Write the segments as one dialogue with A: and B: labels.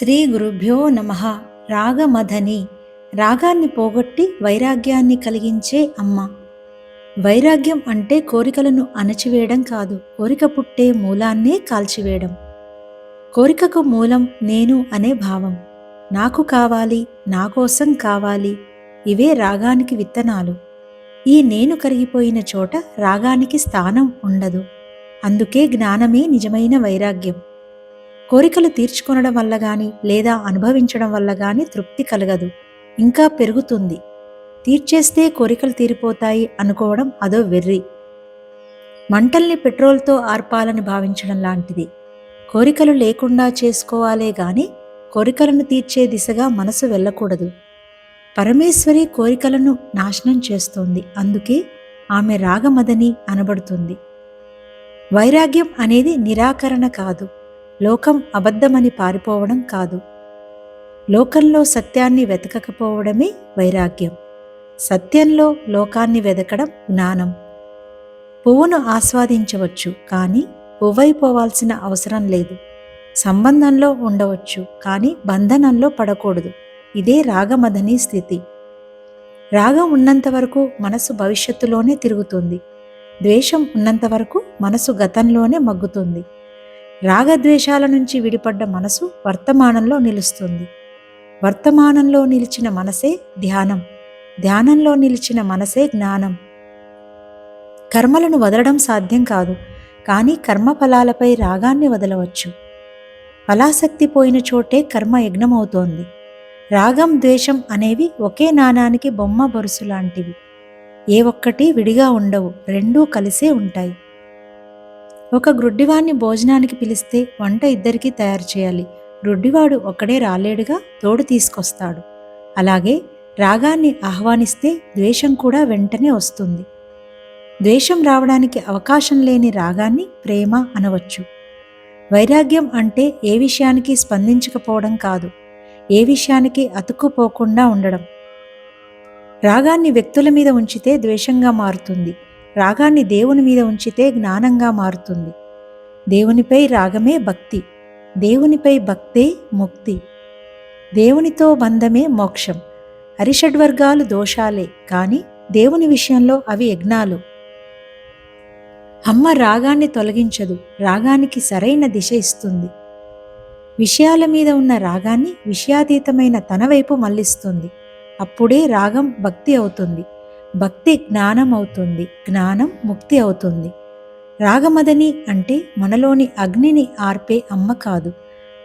A: శ్రీ గురుభ్యో నమ. రాగమధని రాగాన్ని పోగొట్టి వైరాగ్యాన్ని కలిగించే అమ్మ. వైరాగ్యం అంటే కోరికలను అణచివేయడం కాదు కోరిక పుట్టే మూలాన్నే కాల్చివేయడం. కోరికకు మూలం నేను అనే భావం. నాకు కావాలి నా కోసం కావాలి ఇవే రాగానికి విత్తనాలు. ఈ నేను కరిగిపోయిన చోట రాగానికి స్థానం ఉండదు. అందుకే జ్ఞానమే నిజమైన వైరాగ్యం. కోరికలు తీర్చుకొనడం వల్ల కానీ లేదా అనుభవించడం వల్ల కానీ తృప్తి కలగదు. ఇంకా పెరుగుతుంది. తీర్చేస్తే కోరికలు తీరిపోతాయి అనుకోవడం అదో వెర్రి. మంటల్ని పెట్రోల్తో ఆర్పాలని భావించడం లాంటిది. కోరికలు లేకుండా చేసుకోవాలే గాని కోరికలను తీర్చే దిశగా మనసు వెళ్ళకూడదు. పరమేశ్వరి కోరికలను నాశనం చేస్తోంది. అందుకే ఆమె రాగమదని అనబడుతుంది. వైరాగ్యం అనేది నిరాకరణ కాదు. లోకం అబద్ధమని పారిపోవడం కాదు. లోకంలో సత్యాన్ని వెతకకపోవడమే వైరాగ్యం. సత్యంలో లోకాన్ని వెతకడం జ్ఞానం. పువ్వును ఆస్వాదించవచ్చు కానీ పువ్వైపోవాల్సిన అవసరం లేదు. సంబంధంలో ఉండవచ్చు కానీ బంధనంలో పడకూడదు. ఇదే రాగమదని స్థితి. రాగం ఉన్నంత వరకు మనసు భవిష్యత్తులోనే తిరుగుతుంది. ద్వేషం ఉన్నంత వరకు మనసు గతంలోనే మగ్గుతుంది. రాగద్వేషాల నుంచి విడిపడ్డ మనసు వర్తమానంలో నిలుస్తుంది. వర్తమానంలో నిలిచిన మనసే ధ్యానం. ధ్యానంలో నిలిచిన మనసే జ్ఞానం. కర్మలను వదలడం సాధ్యం కాదు కానీ కర్మఫలాలపై రాగాన్ని వదలవచ్చు. ఫలాసక్తి పోయిన చోటే కర్మ యజ్ఞమవుతోంది. రాగం ద్వేషం అనేవి ఒకే నాణానికి బొమ్మ బొరుసు లాంటివి. ఏ ఒక్కటి విడిగా ఉండవు రెండూ కలిసే ఉంటాయి. ఒక గ్రుడ్డివాణ్ణి భోజనానికి పిలిస్తే వంట ఇద్దరికీ తయారు చేయాలి. గ్రుడ్డివాడు ఒక్కడే రాలేడుగా తోడు తీసుకొస్తాడు. అలాగే రాగాన్ని ఆహ్వానిస్తే ద్వేషం కూడా వెంటనే వస్తుంది. ద్వేషం రావడానికి అవకాశం లేని రాగాన్ని ప్రేమ అనవచ్చు. వైరాగ్యం అంటే ఏ విషయానికి స్పందించకపోవడం కాదు. ఏ విషయానికి అతుక్కుపోకుండా ఉండడం. రాగాన్ని వ్యక్తుల మీద ఉంచితే ద్వేషంగా మారుతుంది. రాగాన్ని దేవుని మీద ఉంచితే జ్ఞానంగా మారుతుంది. దేవునిపై రాగమే భక్తి దేవునిపై భక్తే ముక్తి. దేవునితో బంధమే మోక్షం. అరిషడ్వర్గాలు దోషాలే కానీ దేవుని విషయంలో అవి యజ్ఞాలు. అమ్మ రాగాన్ని తొలగించదు రాగానికి సరైన దిశ ఇస్తుంది. విషయాల మీద ఉన్న రాగాన్ని విషయాతీతమైన తన వైపు మళ్ళిస్తుంది అప్పుడే రాగం భక్తి అవుతుంది. భక్తి జ్ఞానం అవుతుంది జ్ఞానం ముక్తి అవుతుంది. రాగమదని అంటే మనలోని అగ్నిని ఆర్పే అమ్మ కాదు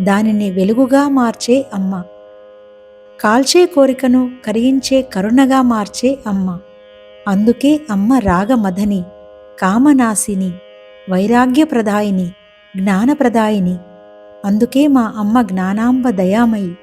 A: దానిని వెలుగుగా మార్చే అమ్మ. కాల్చే కోరికను కరిగించే కరుణగా మార్చే అమ్మ. అందుకే అమ్మ రాగమదని కామనాశిని వైరాగ్యప్రదాయిని జ్ఞానప్రదాయిని. అందుకే మా అమ్మ జ్ఞానాంబ దయామయి.